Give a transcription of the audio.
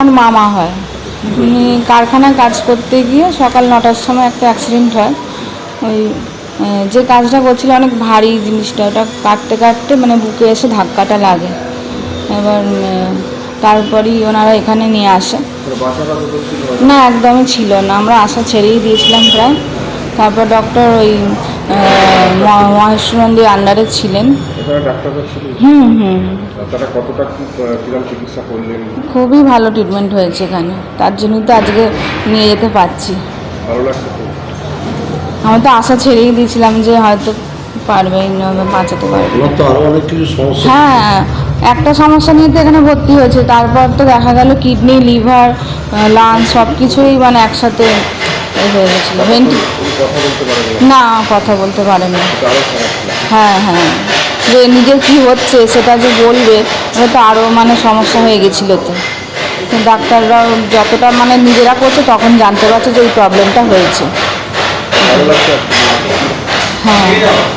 আমার মামা হয়। উনি কারখানায় কাজ করতে গিয়ে সকাল নটার সময় একটা অ্যাক্সিডেন্ট হয়। ওই যে কাজটা করছিল অনেক ভারী জিনিসটা ওটা কাটতে কাটতে মানে বুকে এসে ধাক্কাটা লাগে। এবার তারপরেই ওনারা এখানে নিয়ে আসে। না একদমই ছিল না। আমরা আশা ছেড়েই দিয়েছিলাম প্রায়। তারপর ডক্টর ওই মহেশ্বরন্দির আন্ডারে ছিলেন। হুম হুম। খুবই ভালো ট্রিটমেন্ট হয়েছে এখানে। তার জন্যই তো আজকে নিয়ে যেতে পারছি। আমি তো? আশা ছেড়েই দিয়েছিলাম যে হয়তো পারবে বাঁচাতে পারবে। ওনার তো আরও অনেক কিছু সমস্যা। হ্যাঁ একটা সমস্যা নিয়ে তো এখানে ভর্তি হয়েছে। তারপর তো দেখা গেল কিডনি লিভার লাংস সব কিছুই মানে একসাথে হয়ে গেছিল। না কথা বলতে পারেনি। হ্যাঁ হ্যাঁ। যে নিজের কী হচ্ছে সেটা যে বলবে ওটা তো আরও মানে সমস্যা হয়ে গেছিল তো। ডাক্তাররা যতটা মানে নিজেরা করছে তখন জানতে পারছে যে এই প্রবলেমটা হয়েছে। হ্যাঁ।